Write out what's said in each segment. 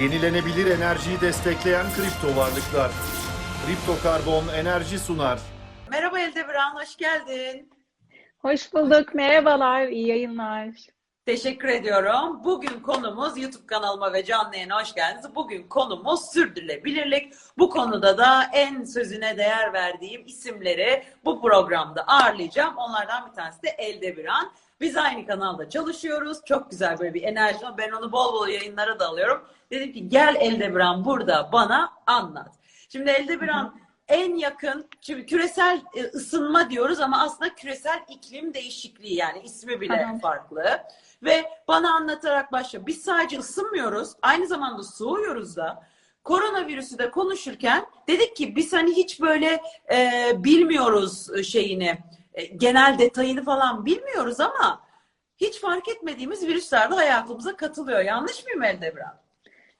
Yenilenebilir enerjiyi destekleyen kripto varlıklar. Kripto Karbon enerji sunar. Merhaba Eldebiran, hoş geldin. Hoş bulduk. Merhabalar. iyi yayınlar. Teşekkür ediyorum. Bugün konumuz YouTube kanalıma ve canlı yayına hoş geldiniz. Bugün konumuz sürdürülebilirlik. Bu konuda da en sözüne değer verdiğim isimleri bu programda ağırlayacağım. Onlardan bir tanesi de Eldebiran. Biz aynı kanalda çalışıyoruz. Çok güzel böyle bir enerji var. Ben onu bol bol yayınlara da alıyorum. Dedim ki gel Eldebiran burada bana anlat. Şimdi Eldebiran en yakın şimdi küresel e, ısınma diyoruz ama aslında küresel iklim değişikliği yani ismi bile Tamam. farklı. Ve bana anlatarak başla. Biz sadece ısınmıyoruz, aynı zamanda soğuyoruz da. Koronavirüsü de konuşurken dedik ki biz hani hiç böyle e, bilmiyoruz e, şeyini, genel detayını falan bilmiyoruz ama hiç fark etmediğimiz virüsler de hayatımıza katılıyor. Yanlış mıyım Eldebran?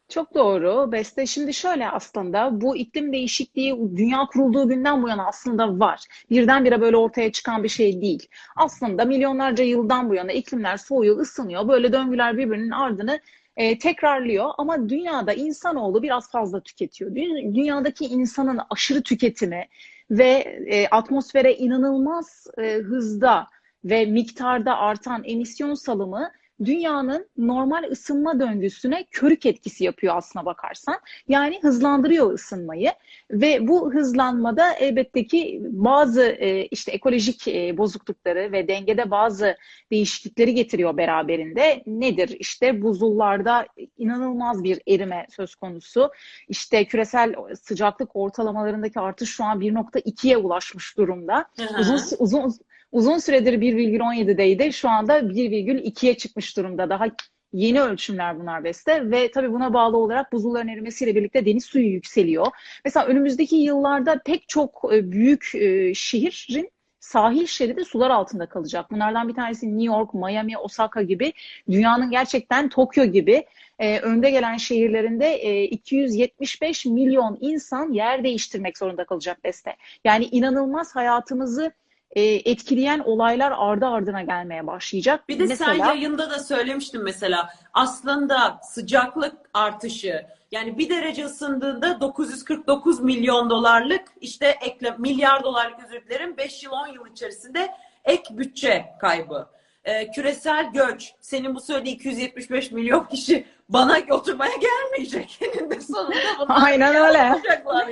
Çok doğru. Beste şimdi şöyle aslında bu iklim değişikliği dünya kurulduğu günden bu yana aslında var. Birdenbire böyle ortaya çıkan bir şey değil. Aslında milyonlarca yıldan bu yana iklimler soğuyor, ısınıyor. Böyle döngüler birbirinin ardını e, tekrarlıyor. Ama dünyada insanoğlu biraz fazla tüketiyor. Dü- Dünyadaki insanın aşırı tüketimi ve e, atmosfere inanılmaz e, hızda ve miktarda artan emisyon salımı dünyanın normal ısınma döngüsüne körük etkisi yapıyor aslına bakarsan. Yani hızlandırıyor ısınmayı ve bu hızlanmada elbette ki bazı e, işte ekolojik e, bozuklukları ve dengede bazı değişiklikleri getiriyor beraberinde. Nedir? İşte buzullarda inanılmaz bir erime söz konusu. İşte küresel sıcaklık ortalamalarındaki artış şu an 1.2'ye ulaşmış durumda. Uzun uzun uzun süredir 1,17'deydi. Şu anda 1,2'ye çıkmış durumda. Daha yeni ölçümler bunlar Beste ve tabii buna bağlı olarak buzulların erimesiyle birlikte deniz suyu yükseliyor. Mesela önümüzdeki yıllarda pek çok e, büyük e, şehrin sahil şeridi sular altında kalacak. Bunlardan bir tanesi New York, Miami, Osaka gibi dünyanın gerçekten Tokyo gibi e, önde gelen şehirlerinde e, 275 milyon insan yer değiştirmek zorunda kalacak Beste. Yani inanılmaz hayatımızı e, etkileyen olaylar ardı ardına gelmeye başlayacak. Bir de sen Mesela yayında da söylemiştin mesela aslında sıcaklık artışı yani bir derece ısındığında 949 milyon dolarlık işte ekle milyar dolarlık özür dilerim 5 yıl 10 yıl içerisinde ek bütçe kaybı. Ee, küresel göç senin bu söylediğin 275 milyon kişi bana oturmaya gelmeyecek. Eninde sonunda bunlar Aynen öyle.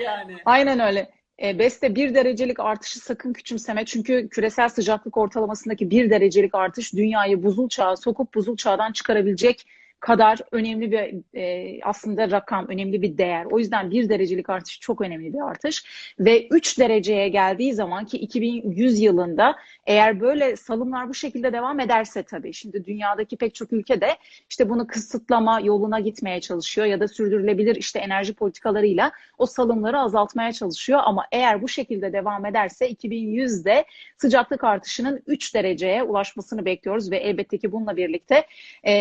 yani. Aynen öyle. E, Beste bir derecelik artışı sakın küçümseme. Çünkü küresel sıcaklık ortalamasındaki bir derecelik artış dünyayı buzul çağa sokup buzul çağdan çıkarabilecek kadar önemli bir e, aslında rakam, önemli bir değer. O yüzden bir derecelik artış çok önemli bir artış. Ve 3 dereceye geldiği zaman ki 2100 yılında eğer böyle salımlar bu şekilde devam ederse tabii şimdi dünyadaki pek çok ülke de işte bunu kısıtlama yoluna gitmeye çalışıyor ya da sürdürülebilir işte enerji politikalarıyla o salımları azaltmaya çalışıyor. Ama eğer bu şekilde devam ederse 2100'de sıcaklık artışının 3 dereceye ulaşmasını bekliyoruz ve elbette ki bununla birlikte e,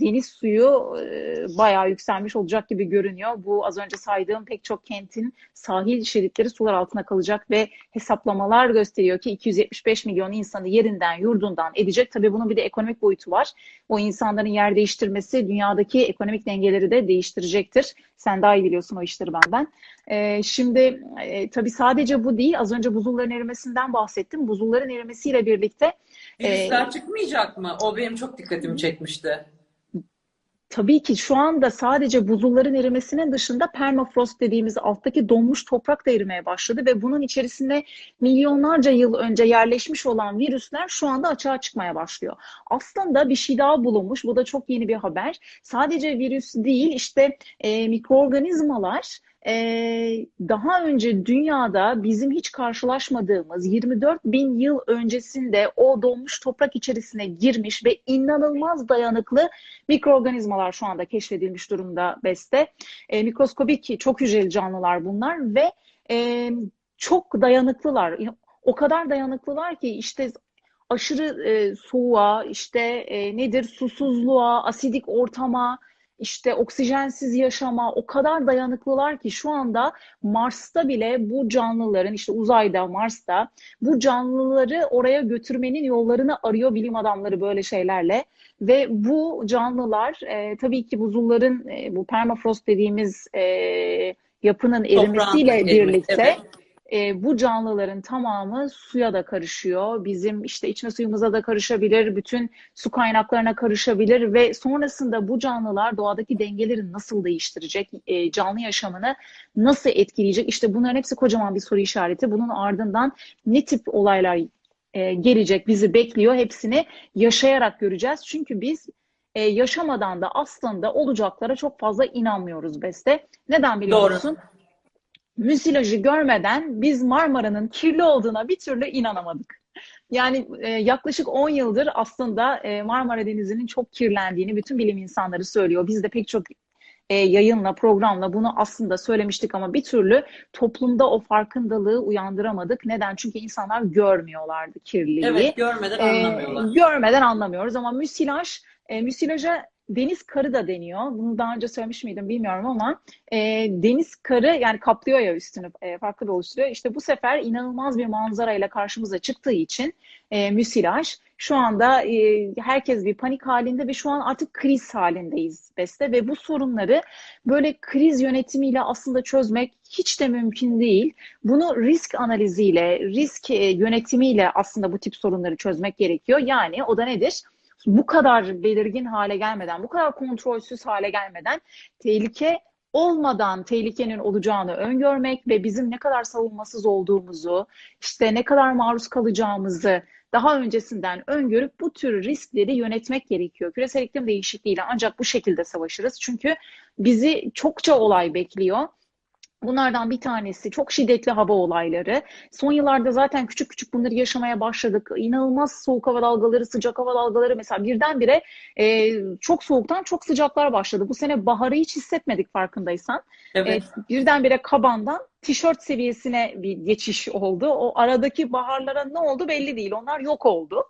deniz suyu e, bayağı yükselmiş olacak gibi görünüyor. Bu az önce saydığım pek çok kentin sahil şeritleri sular altına kalacak ve hesaplamalar gösteriyor ki 275 milyon insanı yerinden yurdundan edecek. Tabii bunun bir de ekonomik boyutu var. O insanların yer değiştirmesi dünyadaki ekonomik dengeleri de değiştirecektir. Sen daha iyi biliyorsun o işleri benden. Ee, şimdi e, tabii sadece bu değil. Az önce buzulların erimesinden bahsettim. Buzulların erimesiyle birlikte Virüsler çıkmayacak mı? O benim çok dikkatimi çekmişti. Tabii ki şu anda sadece buzulların erimesinin dışında permafrost dediğimiz alttaki donmuş toprak da erimeye başladı ve bunun içerisinde milyonlarca yıl önce yerleşmiş olan virüsler şu anda açığa çıkmaya başlıyor. Aslında bir şey daha bulunmuş. Bu da çok yeni bir haber. Sadece virüs değil işte e, mikroorganizmalar e, daha önce dünyada bizim hiç karşılaşmadığımız 24 bin yıl öncesinde o donmuş toprak içerisine girmiş ve inanılmaz dayanıklı mikroorganizmalar şu anda keşfedilmiş durumda Beste. E, mikroskobik çok hücreli canlılar bunlar ve e, çok dayanıklılar. O kadar dayanıklılar ki işte aşırı e, soğuğa, işte e, nedir susuzluğa, asidik ortama, işte oksijensiz yaşama o kadar dayanıklılar ki şu anda Mars'ta bile bu canlıların işte uzayda, Mars'ta bu canlıları oraya götürmenin yollarını arıyor bilim adamları böyle şeylerle. Ve bu canlılar e, tabii ki buzulların e, bu permafrost dediğimiz e, yapının erimesiyle erimesi, birlikte evet. E, bu canlıların tamamı suya da karışıyor. Bizim işte içme suyumuza da karışabilir, bütün su kaynaklarına karışabilir ve sonrasında bu canlılar doğadaki dengeleri nasıl değiştirecek, e, canlı yaşamını nasıl etkileyecek? İşte bunların hepsi kocaman bir soru işareti. Bunun ardından ne tip olaylar e, gelecek, bizi bekliyor. Hepsini yaşayarak göreceğiz. Çünkü biz e, yaşamadan da aslında olacaklara çok fazla inanmıyoruz Beste. Neden biliyor Doğru. Müsilajı görmeden biz Marmara'nın kirli olduğuna bir türlü inanamadık. Yani e, yaklaşık 10 yıldır aslında e, Marmara Denizi'nin çok kirlendiğini bütün bilim insanları söylüyor. Biz de pek çok e, yayınla, programla bunu aslında söylemiştik ama bir türlü toplumda o farkındalığı uyandıramadık. Neden? Çünkü insanlar görmüyorlardı kirliliği. Evet görmeden Ee, anlamıyorlar. görmeden anlamıyoruz ama müsilaj, e, müsilaja deniz karı da deniyor. Bunu daha önce söylemiş miydim bilmiyorum ama e, deniz karı yani kaplıyor ya üstünü e, farklı bir oluşturuyor. İşte bu sefer inanılmaz bir manzarayla karşımıza çıktığı için e, müsilaj şu anda e, herkes bir panik halinde ve şu an artık kriz halindeyiz Beste ve bu sorunları böyle kriz yönetimiyle aslında çözmek hiç de mümkün değil. Bunu risk analiziyle, risk e, yönetimiyle aslında bu tip sorunları çözmek gerekiyor. Yani o da nedir? Bu kadar belirgin hale gelmeden, bu kadar kontrolsüz hale gelmeden tehlike olmadan tehlikenin olacağını öngörmek ve bizim ne kadar savunmasız olduğumuzu, işte ne kadar maruz kalacağımızı daha öncesinden öngörüp bu tür riskleri yönetmek gerekiyor. Küresel iklim değişikliğiyle ancak bu şekilde savaşırız. Çünkü bizi çokça olay bekliyor. Bunlardan bir tanesi çok şiddetli hava olayları. Son yıllarda zaten küçük küçük bunları yaşamaya başladık. İnanılmaz soğuk hava dalgaları, sıcak hava dalgaları mesela birdenbire e, çok soğuktan çok sıcaklar başladı. Bu sene baharı hiç hissetmedik farkındaysan. Evet. E, birdenbire kabandan tişört seviyesine bir geçiş oldu. O aradaki baharlara ne oldu belli değil. Onlar yok oldu.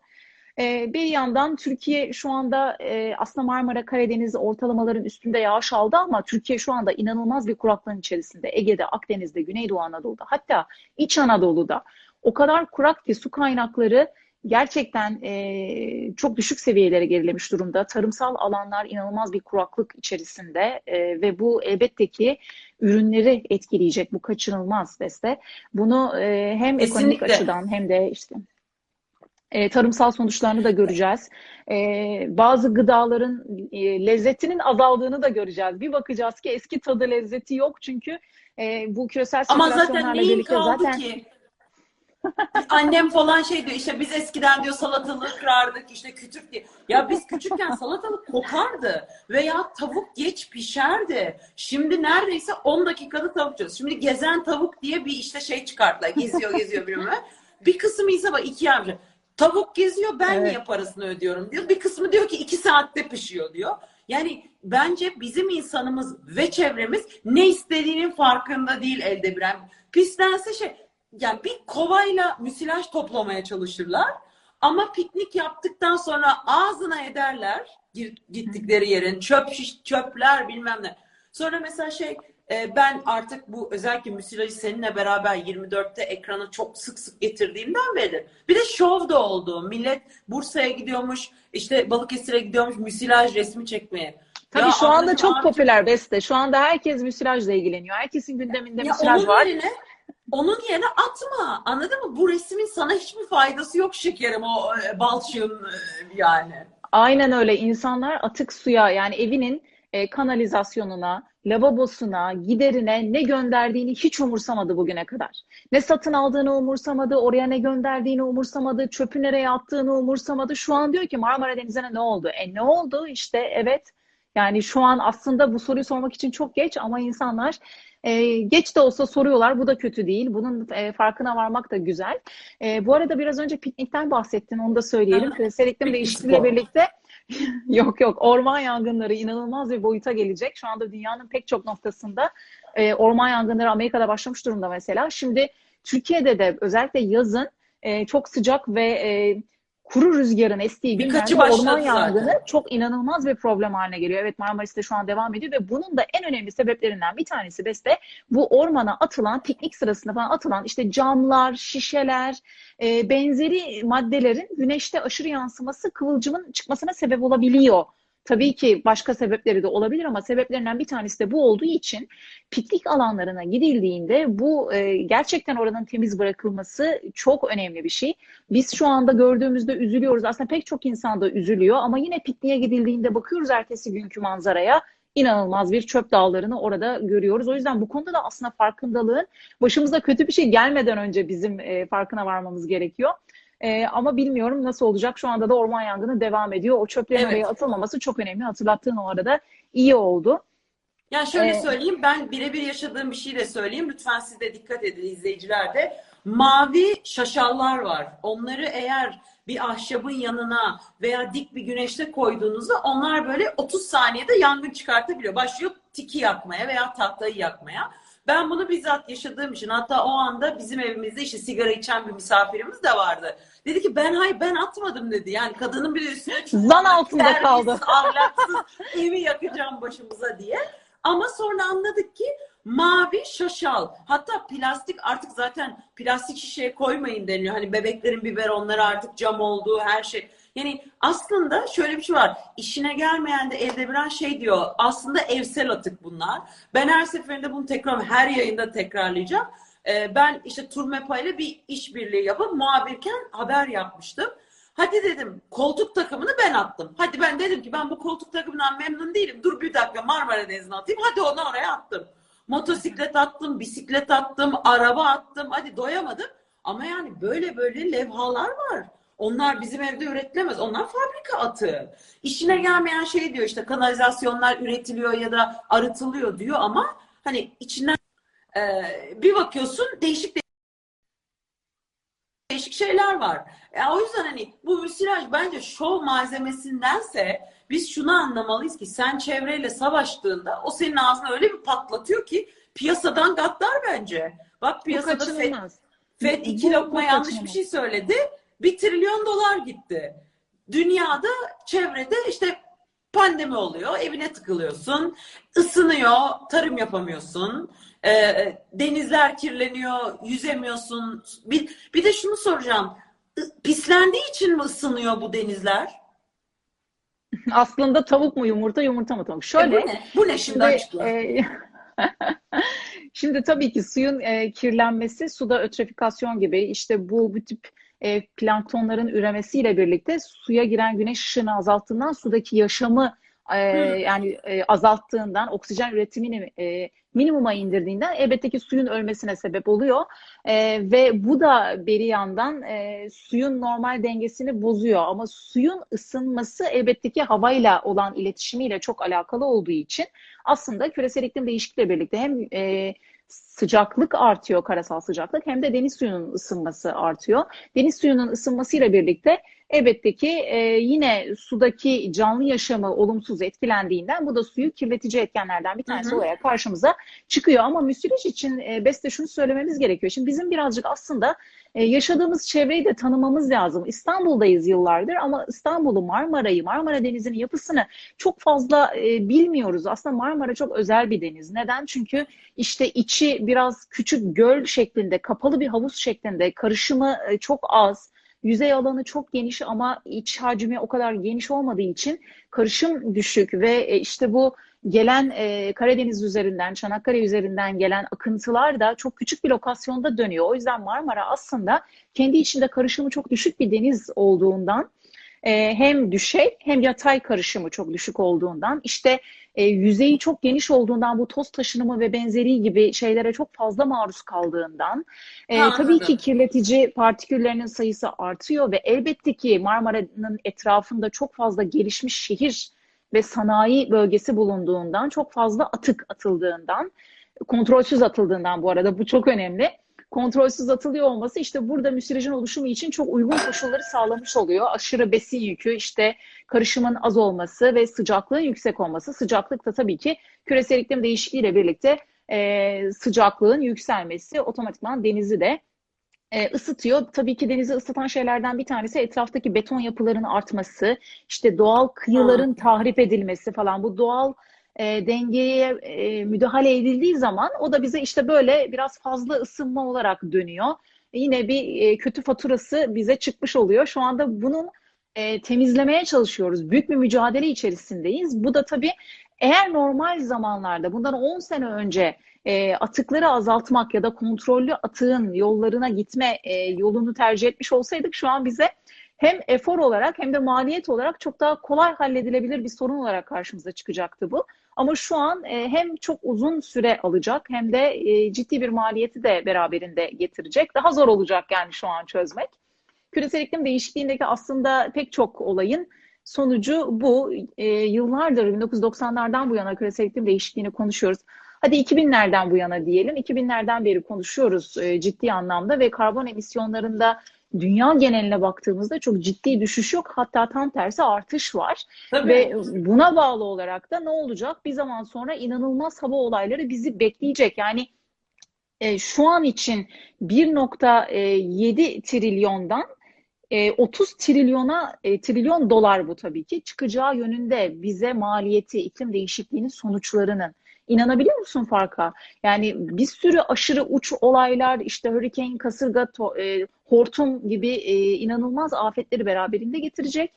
Ee, bir yandan Türkiye şu anda e, aslında Marmara, Karadeniz ortalamaların üstünde yağış aldı ama Türkiye şu anda inanılmaz bir kuraklığın içerisinde. Ege'de, Akdeniz'de, Güneydoğu Anadolu'da hatta İç Anadolu'da o kadar kurak ki su kaynakları gerçekten e, çok düşük seviyelere gerilemiş durumda. Tarımsal alanlar inanılmaz bir kuraklık içerisinde e, ve bu elbette ki ürünleri etkileyecek. Bu kaçınılmaz Beste. Bunu e, hem ekonomik Kesinlikle. açıdan hem de işte e, tarımsal sonuçlarını da göreceğiz. E, bazı gıdaların e, lezzetinin azaldığını da göreceğiz. Bir bakacağız ki eski tadı lezzeti yok çünkü e, bu küresel Ama zaten neyin kaldı zaten ki? Annem falan şey diyor işte biz eskiden diyor salatalık kırardık işte küçük diye. Ya biz küçükken salatalık kokardı veya tavuk geç pişerdi. Şimdi neredeyse 10 dakikada tavuk yiyoruz. Şimdi gezen tavuk diye bir işte şey çıkarttılar. Geziyor geziyor bilmem. Bir kısmı ise bak iki yapmış. Tavuk geziyor ben Evet. niye parasını ödüyorum diyor. Bir kısmı diyor ki iki saatte pişiyor diyor. Yani bence bizim insanımız ve çevremiz ne istediğinin farkında değil elde biren. Pislense şey yani bir kovayla müsilaj toplamaya çalışırlar. Ama piknik yaptıktan sonra ağzına ederler gittikleri yerin çöp şiş, çöpler bilmem ne. Sonra mesela şey ben artık bu özellikle müsilajı seninle beraber 24'te ekrana çok sık sık getirdiğimden beri bir de şov da oldu. Millet Bursa'ya gidiyormuş, işte Balıkesir'e gidiyormuş müsilaj resmi çekmeye. Tabii Ya şu anda çok abicim, popüler Beste. Şu anda herkes müsilajla ilgileniyor. Herkesin gündeminde Ya müsilaj onun var. yerine onun yerine atma. Anladın mı? Bu resmin sana hiçbir faydası yok şekerim o e, balçığın e, yani. Aynen öyle. İnsanlar atık suya yani evinin e, kanalizasyonuna, lavabosuna, giderine ne gönderdiğini hiç umursamadı bugüne kadar. Ne satın aldığını umursamadı, oraya ne gönderdiğini umursamadı, çöpü nereye attığını umursamadı. Şu an diyor ki Marmara Denizi'ne ne oldu? E ne oldu? İşte evet. Yani şu an aslında bu soruyu sormak için çok geç ama insanlar e, geç de olsa soruyorlar. Bu da kötü değil. Bunun e, farkına varmak da güzel. E, bu arada biraz önce piknikten bahsettin. Onu da söyleyelim. Aha. Küresel iklim değişikliğiyle birlikte Yok yok orman yangınları inanılmaz bir boyuta gelecek. Şu anda dünyanın pek çok noktasında e, orman yangınları Amerika'da başlamış durumda mesela. Şimdi Türkiye'de de özellikle yazın e, çok sıcak ve e, kuru rüzgarın estiği Birkaçı günlerde orman zaten. yangını çok inanılmaz bir problem haline geliyor. Evet Marmaris'te şu an devam ediyor ve bunun da en önemli sebeplerinden bir tanesi Beste bu ormana atılan piknik sırasında falan atılan işte camlar, şişeler, e, benzeri maddelerin güneşte aşırı yansıması kıvılcımın çıkmasına sebep olabiliyor. Tabii ki başka sebepleri de olabilir ama sebeplerinden bir tanesi de bu olduğu için piknik alanlarına gidildiğinde bu e, gerçekten oranın temiz bırakılması çok önemli bir şey. Biz şu anda gördüğümüzde üzülüyoruz. Aslında pek çok insan da üzülüyor ama yine pikniğe gidildiğinde bakıyoruz ertesi günkü manzaraya inanılmaz bir çöp dağlarını orada görüyoruz. O yüzden bu konuda da aslında farkındalığın başımıza kötü bir şey gelmeden önce bizim e, farkına varmamız gerekiyor. E, ama bilmiyorum nasıl olacak. Şu anda da orman yangını devam ediyor. O çöplerin Evet. oraya atılmaması çok önemli. Hatırlattığın o arada iyi oldu. Ya şöyle Ee, söyleyeyim ben birebir yaşadığım bir şey de söyleyeyim. Lütfen siz de dikkat edin izleyiciler de. Mavi şaşallar var. Onları eğer bir ahşabın yanına veya dik bir güneşte koyduğunuzda onlar böyle 30 saniyede yangın çıkartabiliyor. Başlıyor tiki yakmaya veya tahtayı yakmaya. Ben bunu bizzat yaşadığım için hatta o anda bizim evimizde işte sigara içen bir misafirimiz de vardı. Dedi ki ben hay ben atmadım dedi. Yani kadının bir üstüne. Zan altında kaldı. ahlaksız evi yakacağım başımıza diye. Ama sonra anladık ki mavi şaşal. Hatta plastik artık zaten plastik şişeye koymayın deniyor. Hani bebeklerin biberonları artık cam olduğu her şey. Yani aslında şöyle bir şey var. İşine gelmeyen de elde bilen şey diyor. Aslında evsel atık bunlar. Ben her seferinde bunu tekrar her yayında tekrarlayacağım. Ee, ben işte Turmepa ile bir işbirliği yapıp muhabirken haber yapmıştım. Hadi dedim koltuk takımını ben attım. Hadi ben dedim ki ben bu koltuk takımından memnun değilim. Dur bir dakika Marmara Denizi'ne atayım. Hadi onu oraya attım. Motosiklet attım, bisiklet attım, araba attım. Hadi doyamadım. Ama yani böyle böyle levhalar var. Onlar bizim evde üretilemez. Onlar fabrika atığı. İşine gelmeyen şey diyor işte kanalizasyonlar üretiliyor ya da arıtılıyor diyor ama hani içinden e, bir bakıyorsun değişik değişik şeyler var. Ya o yüzden hani bu müsilaj bence şov malzemesindense biz şunu anlamalıyız ki sen çevreyle savaştığında o senin ağzına öyle bir patlatıyor ki piyasadan gaddar bence. Bak piyasada Fed. Fed iki lokma yanlış bir şey söyledi. Bir trilyon dolar gitti. Dünyada çevrede işte pandemi oluyor. Evine tıkılıyorsun. ısınıyor. Tarım yapamıyorsun. Ee, denizler kirleniyor. Yüzemiyorsun. Bir, bir de şunu soracağım. Pislendiği için mi ısınıyor bu denizler? Aslında tavuk mu yumurta, yumurta mı tavuk? E, Şöyle bu ne? Bu ne şimdi Şimdi, e, şimdi tabii ki suyun e, kirlenmesi, suda ötrifikasyon gibi işte bu bu tip e, planktonların üremesiyle birlikte suya giren güneş ışığını azalttığından sudaki yaşamı e, yani e, azalttığından, oksijen üretimini e, minimuma indirdiğinden elbette ki suyun ölmesine sebep oluyor. E, ve bu da beri yandan e, suyun normal dengesini bozuyor. Ama suyun ısınması elbette ki havayla olan iletişimiyle çok alakalı olduğu için aslında küresel iklim değişikliğiyle birlikte hem e, sıcaklık artıyor, karasal sıcaklık hem de deniz suyunun ısınması artıyor. Deniz suyunun ısınmasıyla birlikte elbette ki e, yine sudaki canlı yaşamı olumsuz etkilendiğinden bu da suyu kirletici etkenlerden bir tanesi Hı hı. olarak karşımıza çıkıyor. Ama müsilaj için e, Beste şunu söylememiz gerekiyor. Şimdi bizim birazcık aslında e, yaşadığımız çevreyi de tanımamız lazım. İstanbul'dayız yıllardır ama İstanbul'u, Marmara'yı, Marmara Denizi'nin yapısını çok fazla e, bilmiyoruz. Aslında Marmara çok özel bir deniz. Neden? Çünkü işte içi biraz küçük göl şeklinde, kapalı bir havuz şeklinde, karışımı e, çok az. Yüzey alanı çok geniş ama iç hacmi o kadar geniş olmadığı için karışım düşük ve e, işte bu gelen e, Karadeniz üzerinden, Çanakkale üzerinden gelen akıntılar da çok küçük bir lokasyonda dönüyor. O yüzden Marmara aslında kendi içinde karışımı çok düşük bir deniz olduğundan e, hem düşey hem yatay karışımı çok düşük olduğundan işte e, yüzeyi çok geniş olduğundan bu toz taşınımı ve benzeri gibi şeylere çok fazla maruz kaldığından e, Ha, tabii ki kirletici partiküllerinin sayısı artıyor ve elbette ki Marmara'nın etrafında çok fazla gelişmiş şehir ve sanayi bölgesi bulunduğundan çok fazla atık atıldığından kontrolsüz atıldığından bu arada bu çok önemli. Kontrolsüz atılıyor olması işte burada müsilajın oluşumu için çok uygun koşulları sağlamış oluyor. Aşırı besin yükü, işte karışımın az olması ve sıcaklığın yüksek olması. Sıcaklık da tabii ki küresel iklim değişikliğiyle birlikte e, sıcaklığın yükselmesi otomatikman denizi de e, ısıtıyor. Tabii ki denizi ısıtan şeylerden bir tanesi etraftaki beton yapıların artması, işte doğal kıyıların tahrip edilmesi falan. Bu doğal e, dengeye e, müdahale edildiği zaman o da bize işte böyle biraz fazla ısınma olarak dönüyor. Yine bir e, kötü faturası bize çıkmış oluyor. Şu anda bunun e, temizlemeye çalışıyoruz. Büyük bir mücadele içerisindeyiz. Bu da tabii eğer normal zamanlarda bundan 10 sene önce e, atıkları azaltmak ya da kontrollü atığın yollarına gitme e, yolunu tercih etmiş olsaydık şu an bize hem efor olarak hem de maliyet olarak çok daha kolay halledilebilir bir sorun olarak karşımıza çıkacaktı bu. Ama şu an e, hem çok uzun süre alacak hem de e, ciddi bir maliyeti de beraberinde getirecek. Daha zor olacak yani şu an çözmek. Küresel iklim değişikliğindeki aslında pek çok olayın sonucu bu. E, yıllardır 1990'lardan bu yana küresel iklim değişikliğini konuşuyoruz. Hadi 2000'lerden bu yana diyelim. 2000'lerden beri konuşuyoruz ciddi anlamda ve karbon emisyonlarında dünya geneline baktığımızda çok ciddi düşüş yok. Hatta tam tersi artış var. Tabii. Ve buna bağlı olarak da ne olacak? Bir zaman sonra inanılmaz hava olayları bizi bekleyecek. Yani e, şu an için 1.7 trilyondan e, 30 trilyona e, trilyon dolar bu tabii ki çıkacağı yönünde bize maliyeti iklim değişikliğinin sonuçlarının İnanabiliyor musun farka? Yani bir sürü aşırı uç olaylar, işte hurricane, kasırga, to- e, hortum gibi e, inanılmaz afetleri beraberinde getirecek.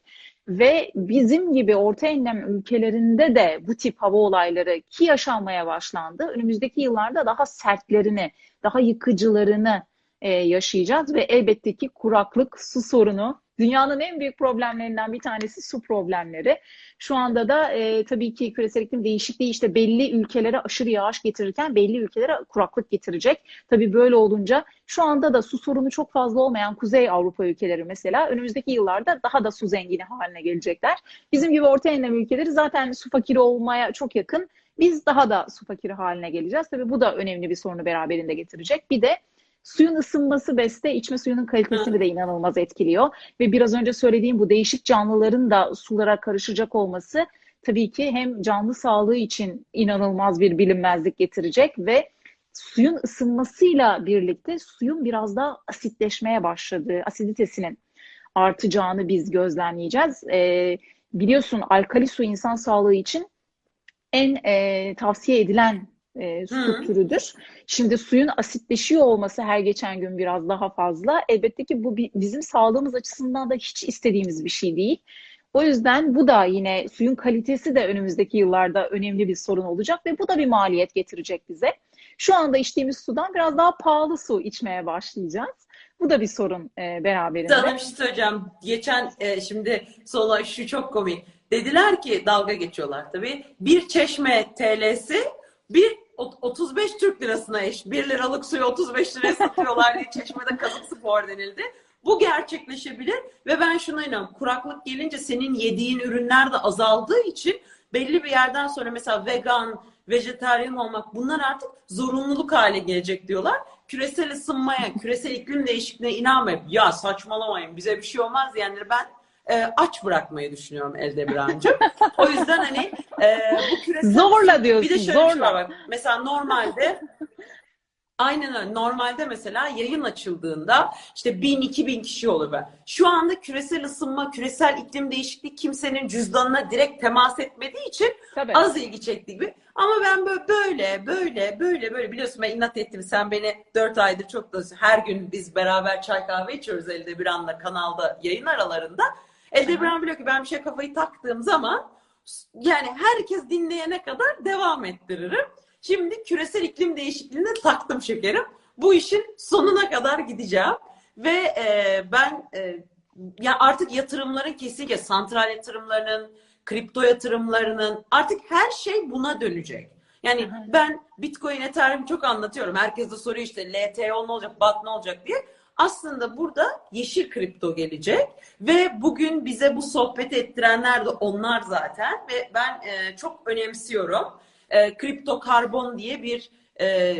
Ve bizim gibi orta enlem ülkelerinde de bu tip hava olayları ki yaşanmaya başlandı. Önümüzdeki yıllarda daha sertlerini, daha yıkıcılarını e, yaşayacağız ve elbette ki kuraklık, su sorunu dünyanın en büyük problemlerinden bir tanesi su problemleri. Şu anda da e, tabii ki küresel iklim değişikliği işte belli ülkelere aşırı yağış getirirken belli ülkelere kuraklık getirecek. Tabii böyle olunca şu anda da su sorunu çok fazla olmayan Kuzey Avrupa ülkeleri mesela önümüzdeki yıllarda daha da su zengini haline gelecekler. Bizim gibi orta enlem ülkeleri zaten su fakiri olmaya çok yakın. Biz daha da su fakiri haline geleceğiz. Tabii bu da önemli bir sorunu beraberinde getirecek. Bir de Suyun ısınması beste içme suyunun kalitesini de inanılmaz etkiliyor. Ve biraz önce söylediğim bu değişik canlıların da sulara karışacak olması tabii ki hem canlı sağlığı için inanılmaz bir bilinmezlik getirecek ve suyun ısınmasıyla birlikte suyun biraz daha asitleşmeye başladığı, asiditesinin artacağını biz gözlemleyeceğiz. Ee, biliyorsun alkali su insan sağlığı için en e, tavsiye edilen e, su Hı. türüdür. Şimdi suyun asitleşiyor olması her geçen gün biraz daha fazla. Elbette ki bu bi- bizim sağlığımız açısından da hiç istediğimiz bir şey değil. O yüzden bu da yine suyun kalitesi de önümüzdeki yıllarda önemli bir sorun olacak ve bu da bir maliyet getirecek bize. Şu anda içtiğimiz sudan biraz daha pahalı su içmeye başlayacağız. Bu da bir sorun e, beraberinde. Sana bir şey söyleyeceğim. Geçen e, şimdi sola şu çok komik. Dediler ki dalga geçiyorlar tabii. Bir çeşme TL'si bir 35 Türk lirasına eş. 1 liralık suyu 35 liraya satıyorlar diye çeşmede kazık spor denildi. Bu gerçekleşebilir ve ben şuna inanıyorum. Kuraklık gelince senin yediğin ürünler de azaldığı için belli bir yerden sonra mesela vegan, vejetaryen olmak bunlar artık zorunluluk hale gelecek diyorlar. Küresel ısınmaya, küresel iklim değişikliğine inanmayıp ya saçmalamayın bize bir şey olmaz diyenleri ben e, aç bırakmayı düşünüyorum elde bir ancak. o yüzden hani e, bu küresel Zorla diyorsun, bir de şöyle bir şey zorla. var bak. Mesela normalde Aynen öyle. Normalde mesela yayın açıldığında işte 1000-2000 kişi olur be. Şu anda küresel ısınma, küresel iklim değişikliği kimsenin cüzdanına direkt temas etmediği için Tabii. az ilgi çektiği gibi. Ama ben böyle böyle böyle böyle böyle biliyorsun ben inat ettim. Sen beni 4 aydır çok da her gün biz beraber çay kahve içiyoruz elde bir anda kanalda yayın aralarında. Elde an biliyor ki ben bir şey kafayı taktığım zaman yani herkes dinleyene kadar devam ettiririm. Şimdi küresel iklim değişikliğine taktım şekerim. Bu işin sonuna kadar gideceğim. Ve e, ben e, ya artık yatırımların kesinlikle santral yatırımlarının, kripto yatırımlarının artık her şey buna dönecek. Yani ben Bitcoin, Ethereum çok anlatıyorum. Herkes de soruyor işte LTO ne olacak, BAT ne olacak diye. Aslında burada yeşil kripto gelecek ve bugün bize bu sohbeti ettirenler de onlar zaten ve ben e, çok önemsiyorum. E, kripto karbon diye bir e,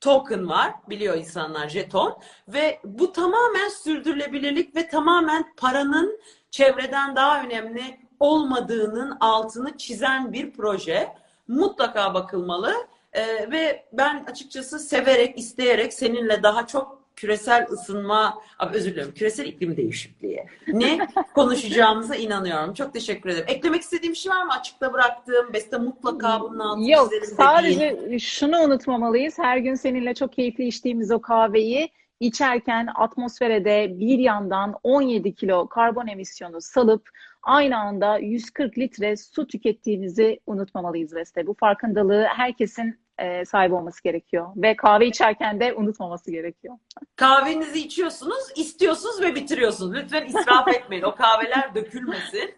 token var biliyor insanlar jeton ve bu tamamen sürdürülebilirlik ve tamamen paranın çevreden daha önemli olmadığının altını çizen bir proje. Mutlaka bakılmalı. E, ve ben açıkçası severek, isteyerek seninle daha çok küresel ısınma, abi özür dilerim, küresel iklim değişikliği ne konuşacağımıza inanıyorum. Çok teşekkür ederim. Eklemek istediğim bir şey var mı? Açıkta bıraktığım, Beste mutlaka bunun altını Yok, sadece şunu unutmamalıyız. Her gün seninle çok keyifli içtiğimiz o kahveyi içerken atmosfere bir yandan 17 kilo karbon emisyonu salıp aynı anda 140 litre su tükettiğimizi unutmamalıyız Beste. Bu farkındalığı herkesin e, sahip olması gerekiyor. Ve kahve içerken de unutmaması gerekiyor. Kahvenizi içiyorsunuz, istiyorsunuz ve bitiriyorsunuz. Lütfen israf etmeyin. O kahveler dökülmesin.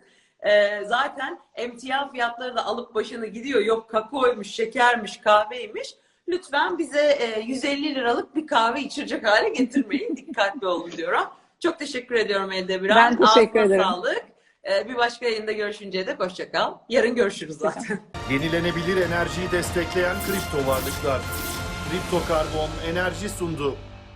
Ee, zaten emtia fiyatları da alıp başını gidiyor. Yok kakaoymuş, şekermiş, kahveymiş. Lütfen bize e, 150 liralık bir kahve içirecek hale getirmeyin. Dikkatli olun diyorum. Çok teşekkür ediyorum Elde Biran. Ben teşekkür Ağzına ederim. sağlık. Ee, bir başka yayında görüşünceye dek hoşça kal. Yarın görüşürüz zaten. Yenilenebilir enerjiyi destekleyen kripto varlıklar. Kripto Karbon enerji sundu.